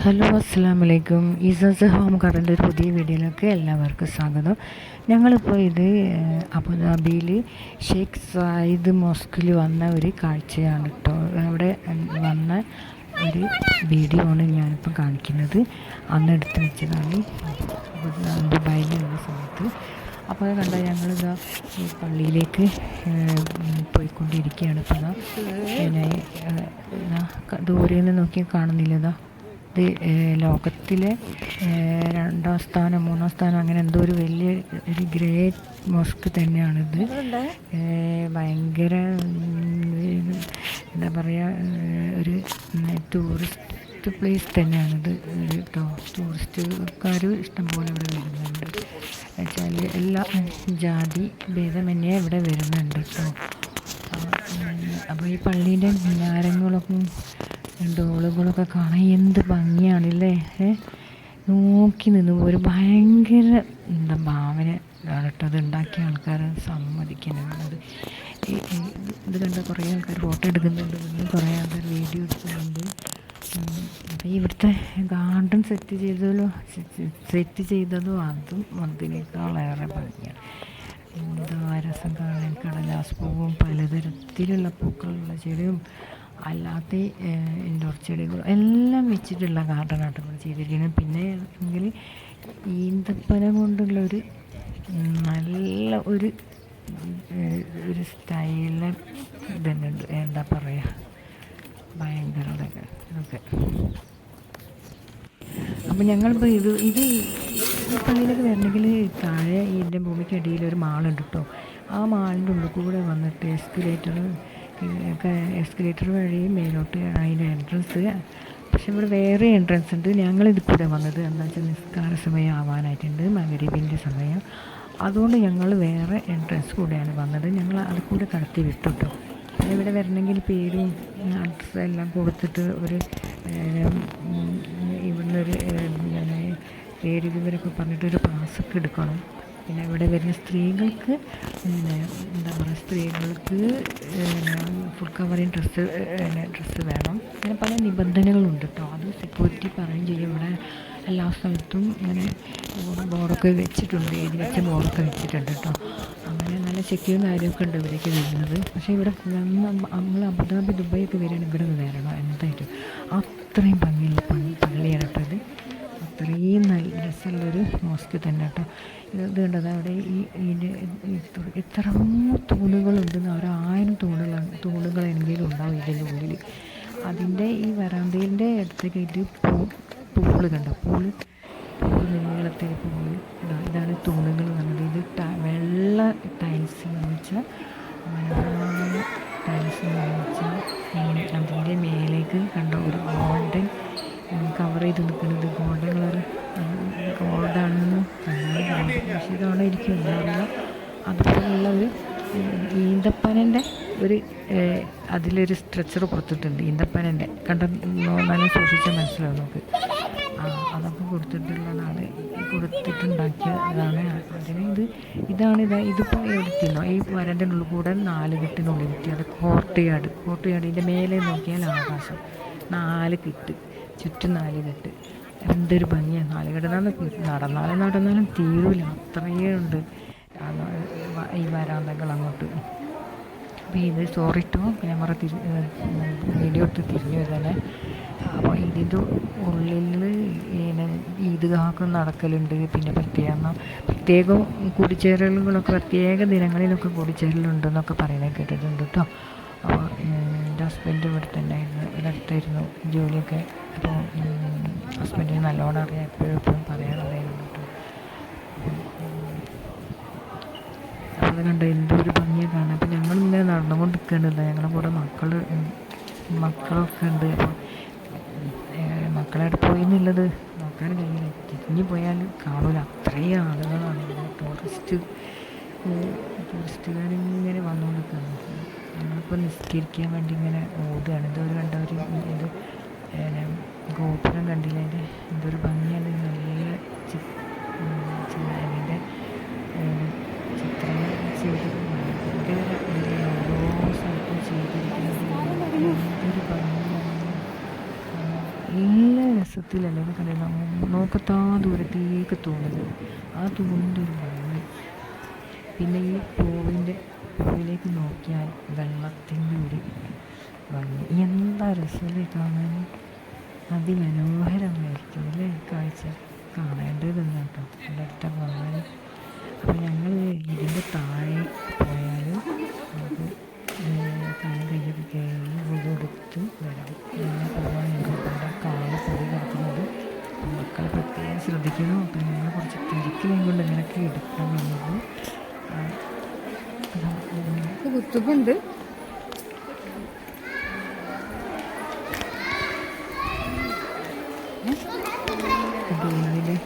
Hello അസ്സാം വലൈക്കും eases home കറന്റെ ഒരു പുതിയ വീഡിയോയിലേക്ക് എല്ലാവർക്കും സ്വാഗതം. ഞങ്ങളിപ്പോൾ ഇത് അബുദാബിയിൽ ഷെയ്ഖ് സായിദ് മോസ്കിൽ വന്ന ഒരു കാഴ്ചയാണ് കേട്ടോ അവിടെ വന്ന ഒരു വീഡിയോ ആണ് ഞാനിപ്പോൾ കാണിക്കുന്നത്. അന്ന് എടുത്ത് വെച്ചതാണ്. ദുബായിലുള്ള സമയത്ത്. അപ്പോൾ അത് കണ്ടാൽ ഞങ്ങളിതാ ഈ പള്ളിയിലേക്ക് പോയിക്കൊണ്ടിരിക്കുകയാണ്. ഇപ്പോൾ ദൂരെ നിന്ന് നോക്കി കാണുന്നില്ല ഇതാ ഇത് ലോകത്തിലെ രണ്ടാം സ്ഥാനം മൂന്നാം സ്ഥാനം അങ്ങനെ എന്തോ ഒരു വലിയ ഒരു ഗ്രേറ്റ് മോസ്ക് തന്നെയാണിത്. ഭയങ്കര എന്താ പറയുക ഒരു ടൂറിസ്റ്റ് പ്ലേസ് തന്നെയാണിത്. ഒരു ടൂറിസ്റ്റുകാർ ഇഷ്ടംപോലെ ഇവിടെ വരുന്നുണ്ട്. വെച്ചാൽ എല്ലാ ജാതി ഭേദമന്യേ ഇവിടെ വരുന്നുണ്ട് കേട്ടോ അപ്പോൾ ഈ പള്ളീന്റെ മിനാരങ്ങളൊക്കെ ഡോളുകളൊക്കെ കാണാൻ എന്ത് ഭംഗിയാണല്ലേ? നോക്കി നിന്ന് ഒരു ഭയങ്കര എന്താ ഭാവന കേട്ടോ. അത് ഉണ്ടാക്കിയ ആൾക്കാർ സമ്മതിക്കുന്നത് ഇത് കണ്ട കുറേ ആൾക്കാർ ഫോട്ടോ എടുക്കുന്നുണ്ട്. പിന്നെ കുറേ ആൾക്കാർ വീഡിയോ എടുക്കുന്നുണ്ട്. അപ്പോൾ ഇവിടുത്തെ ഗാർഡൻ സെറ്റ് ചെയ്തതോ സെറ്റ് ചെയ്തതോ അതും അതിനേക്കാളേറെ ഭംഗിയാണ്. എന്താ രസം കാണാൻ. കടലാസ് പൂവും പലതരത്തിലുള്ള പൂക്കളുള്ള ചെടിയും അല്ലാത്ത ഇൻഡോർ ചെടികളും എല്ലാം വെച്ചിട്ടുള്ള ഗാർഡനാണ് നമ്മൾ ചെയ്തിരിക്കുന്നത് പിന്നെ എങ്കിൽ ഈന്തപ്പന കൊണ്ടുള്ളൊരു നല്ല ഒരു ഒരു സ്റ്റൈൽ ഇതന്നെ എന്താ പറയുക ഭയങ്കര ഇതൊക്കെ. അപ്പം ഞങ്ങളിപ്പോൾ ഇത് ഇത് പള്ളിയിലേക്ക് വരണമെങ്കിൽ താഴെ ഇതിന്റെ ഭൂമിക്കടിയിൽ ഒരു മാളുണ്ട് കേട്ടോ. ആ മാളിന്റെ ഉള്ളിൽ കൂടെ വന്നിട്ട് എസ്കലേറ്റർ എസ്കലേറ്റർ വഴി മേലോട്ട് അതിന്റെ എൻട്രൻസ് പക്ഷെ ഇവിടെ വേറെ എൻട്രൻസ് ഉണ്ട്. ഞങ്ങൾ ഇത് കൂടെ വന്നത് എന്താ വെച്ചാൽ നിസ്കാര സമയം ആവാനായിട്ടുണ്ട്. മകരീബിന്റെ സമയം. അതുകൊണ്ട് ഞങ്ങൾ വേറെ എൻട്രൻസ് കൂടെയാണ് വന്നത്. ഞങ്ങൾ അത് കൂടെ കടത്തി വിട്ടു കേട്ടോ ഇവിടെ വരണമെങ്കിൽ പേരും അഡ്രസ്സും എല്ലാം കൊടുത്തിട്ട് ഒരു ഇവിടുന്നൊരു പേര് വിവരമൊക്കെ പറഞ്ഞിട്ട് ഒരു പാസ്സൊക്കെ എടുക്കണം. പിന്നെ ഇവിടെ വരുന്ന സ്ത്രീകൾക്ക് പിന്നെ എന്താ പറയുക സ്ത്രീകൾക്ക് പിന്നെ ഫുൾ കവറിങ് ഡ്രസ്സ് പിന്നെ ഡ്രസ്സ് വേണം. അങ്ങനെ പല നിബന്ധനകളുണ്ട് കേട്ടോ അത് സെക്യൂരിറ്റി പറയുകയും ചെയ്യും. ഇവിടെ എല്ലാ സ്ഥലത്തും ഇങ്ങനെ ബോർഡൊക്കെ വെച്ചിട്ടുണ്ട്. എഴുതി വെച്ച ബോർഡൊക്കെ വെച്ചിട്ടുണ്ട് കേട്ടോ അങ്ങനെ നല്ല ചെക്കിയും കാര്യമൊക്കെ ഉണ്ട് ഇവിടേക്ക് വരുന്നത്. പക്ഷേ ഇവിടെ നമ്മൾ അബുദാബി ദുബായൊക്കെ വരികയാണെങ്കിൽ ഇവിടെ നിന്ന് വരണം എന്തായാലും അത്രയും ഭംഗിയുള്ള പള്ളിയാണ് കേട്ടോ മോസ്ക് തന്നെ കേട്ടോ. ഇത് കണ്ടത് അവിടെ ഈ ഇതിന്റെ എത്ര തൂണുകളുണ്ടെന്ന് ആയിരം തൂണുകൾ എന്തെങ്കിലും ഉണ്ടാവും ഇതിന്റെ ഉള്ളിൽ അതിന്റെ ഈ വരാന്തയിന്റെ അടുത്തേക്ക് ഇത് പൂ പൂൾ കണ്ടോ? പൂൾ പൂൾ നീളത്തിൽ പൂൾ ഇതാ ഇതാണ് തൂണുകൾ പറഞ്ഞത്. ഇത് വെള്ള ടൈൽസ് നിർമ്മിച്ച മനോഹരമായ ടൈൽസ് നിർമ്മിച്ച അതിന്റെ മേലേക്ക് കണ്ട? ഒരു ഗോൾഡൻ കവർ ചെയ്ത് നിൽക്കുന്നത്. ഗോൾഡൻ കളർ പക്ഷേ ഇതവിടെ ഇരിക്കും പറയുക അതുപോലുള്ള ഒരു ഈന്തപ്പനന്റെ ഒരു അതിലൊരു സ്ട്രെച്ചർ കൊടുത്തിട്ടുണ്ട്. ഈന്തപ്പനന്റെ കണ്ട നല്ല സൂക്ഷിച്ചാൽ മനസ്സിലാവും നമുക്ക്. ആ അതൊക്കെ കൊടുത്തിട്ടുള്ളതാണ് കൊടുത്തിട്ടുണ്ടാക്കിയതാണ്. അതിന് ഇത് ഇതാണ് ഇതാ ഇതിപ്പോൾ എടുത്തില്ലോ ഈ വരന്റെ ഉള്ളിൽ കൂടെ നാല് കെട്ടിനുള്ളിൽ കിട്ടി അത് കോർട്ടയാട്. കോർട്ടയാടിന്റെ മേലെ നോക്കിയാൽ ആകാശം. നാല് കെട്ട്. ചുറ്റും നാല് കെട്ട്. എന്തൊരു ഭംഗിയാണ് നാല് കെട്ട് നടന്നാലും നടന്നാലും തീരൂല. അത്രയേ ഉണ്ട്. ആ, ഈ വരാന്തകൾ അങ്ങോട്ട്. അപ്പോൾ ഇത് സോറി ടു ക്യാമറ തിരി വീഡിയോ എടുത്ത് തിരിഞ്ഞു തന്നെ അപ്പോൾ ഇതിന്റെ ഉള്ളിൽ ഇങ്ങനെ ഈദ്ഗാഹൊക്കെ നടക്കലുണ്ട്. പിന്നെ പ്രത്യേകം പ്രത്യേകം കൂടിച്ചേരലുകളൊക്കെ പ്രത്യേക ദിനങ്ങളിലൊക്കെ കൂടിച്ചേരലുണ്ടെന്നൊക്കെ പറയുന്നത് കേട്ടിട്ടുണ്ട് കേട്ടോ അപ്പോൾ എന്റെ ഹസ്ബൻഡ് ഇവിടെ തന്നെ ആയിരുന്നു ഇവിടുത്തായിരുന്നു ജോലിയൊക്കെ. അപ്പോൾ ഹസ്ബൻഡിന് നല്ലോണം അറിയാം എപ്പോഴും എപ്പോഴും പറയാറുണ്ടായിരുന്നു കേട്ടോ അത് കണ്ട് എന്റെ ഒരു ഭംഗിയെ കാണാം അപ്പം ഞങ്ങൾ ഇങ്ങനെ നടന്നുകൊണ്ട് നിൽക്കുന്നുണ്ട് ഞങ്ങളുടെ കൂടെ മക്കൾ മക്കളൊക്കെ ഉണ്ട്. അപ്പോൾ മക്കളായിട്ട് പോയി എന്നുള്ളത് നോക്കാൻ കഴിയില്ല. തിരിഞ്ഞു പോയാൽ കാണൂല. അത്രയും ആളുകളാണ് ഇവിടെ ടൂറിസ്റ്റ് ടൂറിസ്റ്റുകാരിങ്ങനെ വന്നുകൊണ്ടിരിക്കുന്നത് ഞങ്ങളിപ്പോൾ നിസ്കരിക്കാൻ വേണ്ടി ഇങ്ങനെ ഓടുകയാണ്. ഇതൊരു കണ്ടവർ ഇത് ഗോപുരം കണ്ടില്ലേ? അതിന്റെ എന്തൊരു ഭംഗിയാണ് നല്ല അതിന്റെ ചിത്രങ്ങൾ ചെയ്തിട്ടുണ്ട്. ഓരോ സ്ഥലത്തും ചെയ്തിരിക്കുന്നത് എന്തൊരു ഭംഗിയാണ്. നല്ല രസത്തിലല്ലേ? കണ്ടില്ല നോക്കത്താ ദൂരത്തേക്ക് തോന്നുന്നത്. ആ തൂണിന്റെ ഒരു ഭംഗി. പിന്നെ ഈ പൂവിന്റെ പൂവിലേക്ക് നോക്കിയാൽ വെള്ളത്തിന്റെ ഒരു ഭംഗി. എന്താ രസമല്ലേ കാണാൻ? അതിമനോഹരമായിരിക്കും അല്ലേ? കാഴ്ച കാണേണ്ടതെന്ന് തന്നെ കേട്ടോ. അടുത്ത പോകാൻ അപ്പോൾ ഞങ്ങൾ ഇതിന്റെ താഴെ പോയാൽ നമുക്ക് കാലം കയ്യൊക്കെ കൊടുത്ത് വരാം. ഇങ്ങനെ പോകാൻ ഇവിടെ കാൽ പൊടി കിടക്കുന്നത് മക്കൾ പ്രത്യേകം ശ്രദ്ധിക്കണം. അപ്പം ഞങ്ങൾ കുറച്ച് തിരക്കിലും കൊണ്ട് ഇങ്ങനെയൊക്കെ എടുക്കാൻ വന്നത് കുത്തുബുണ്ട്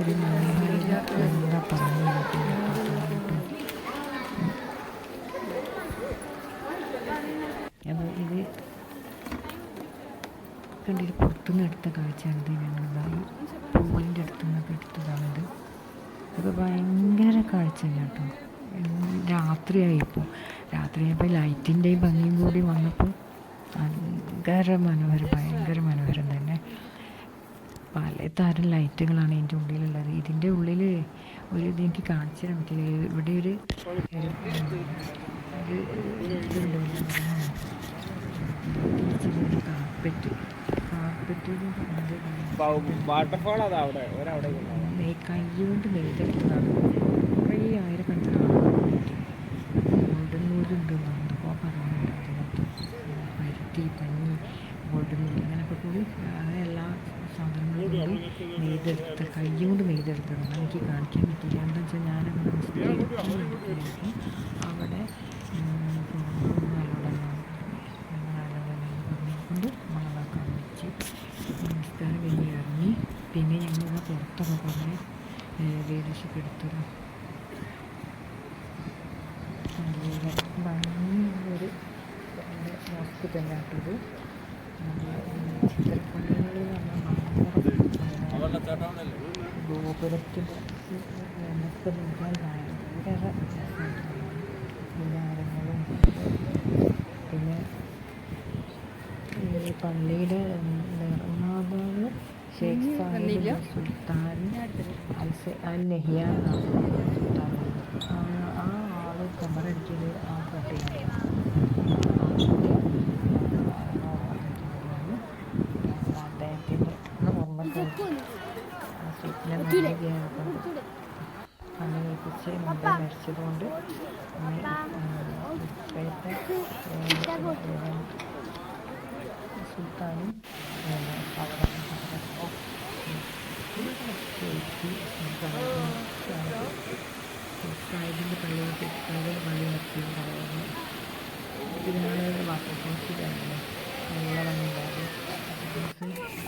ഒരു മനോഹാരിത എന്താ പറഞ്ഞു അപ്പോൾ ഇത് കണ്ടിട്ട് പുറത്തുനിന്ന് എടുത്ത കാഴ്ചയാണിത് ഞങ്ങളിതായി പൂവിന്റെ അടുത്തു നിന്നൊക്കെ എടുത്തതാണിത് ഇത്. ഭയങ്കര കാഴ്ചയാണ് കേട്ടോ. രാത്രിയായി ഇപ്പോൾ രാത്രിയായപ്പോൾ ലൈറ്റിന്റെയും ഭംഗിയും കൂടി വന്നപ്പോൾ ഭയങ്കര മനോഹരം ഭയങ്കര മനോഹരം തന്നെ പലതരം ലൈറ്റുകളാണ് ഇതിന്റെ ഉള്ളിലുള്ളത്. ഇതിന്റെ ഉള്ളിൽ ഒരു ഇത് എനിക്ക് കാണിച്ചു തരാൻ പറ്റില്ല. ഇവിടെ ഒരു കൈകൊണ്ട് കാർപ്പറ്റ്. കാർപ്പറ്റ് കൈ കൊണ്ട് നെയ്തെടുത്തതാണ് കുറേ ആയിരക്കണക്കിന് ഗോൾഡൻ നൂലുണ്ട് എന്തൊക്കെ പറയുന്നുണ്ട്. പരുത്തി പഞ്ഞി ഗോൾഡൻ നൂൽ അങ്ങനെയൊക്കെ കൂടി അങ്ങനെ എല്ലാ കൊണ്ട് നെയ്തെടുത്ത് കൈ കൊണ്ട് നെയ്തെടുത്തതാണ് എനിക്ക് കാണിക്കാൻ പറ്റില്ല. എന്താ വെച്ചാൽ ഞാനങ്ങനെ പോയപ്പോൾ അവിടെ പറഞ്ഞുകൊണ്ട് മണവാക്കാൻ പിന്നെ ഞങ്ങൾ പുറത്തൊക്കെ കുറേ വീഡിയോസൊക്കെ എടുത്തത് നല്ല തന്നെ ആട്ടത് ചിത്രപ്പണികളിൽ നമ്മൾ ഗോപുരത്തിന്റെ നമുക്ക് ഭയങ്കര വികാരങ്ങളും പിന്നെ ഈ പള്ളിയുടെ നിർമ്മാതാവ് ഷേഖ് സാഹിബ് സുൽത്താൻ അൽ എന്നാണ് സുൽത്താൻ ആ ആ ആൾ കബറടിച്ചത് ആ പട്ടിയാണ്. സ്വപ്ന നായികയാണ് പണി കഴിപ്പിച്ച് മുമ്പേ മരിച്ചതുകൊണ്ട് ഇപ്പോഴത്തെ സുൽത്താനും സാഹിബിന്റെ പള്ളി സാഹിബിന്റെ പള്ളി നിർത്തി പറയുന്നു ഇതിനാണ് വാട്ടർ ഫോൾസിലായിരുന്നു നല്ല ഭംഗിയുണ്ടായിരുന്നു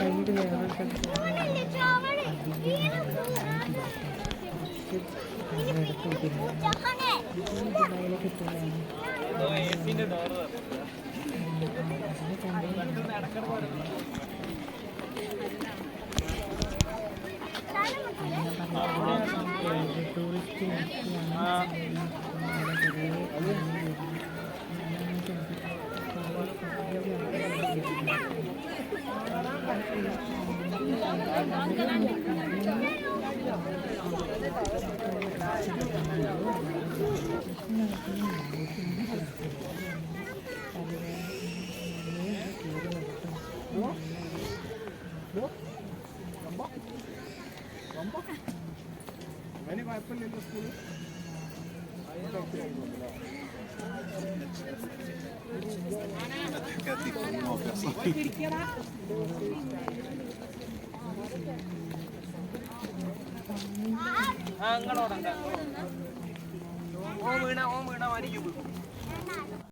ടൂറിസ്റ്റ് ആ അങ്ങോട്ട് ഓ വീണ ഓ വീണ മരിക്കും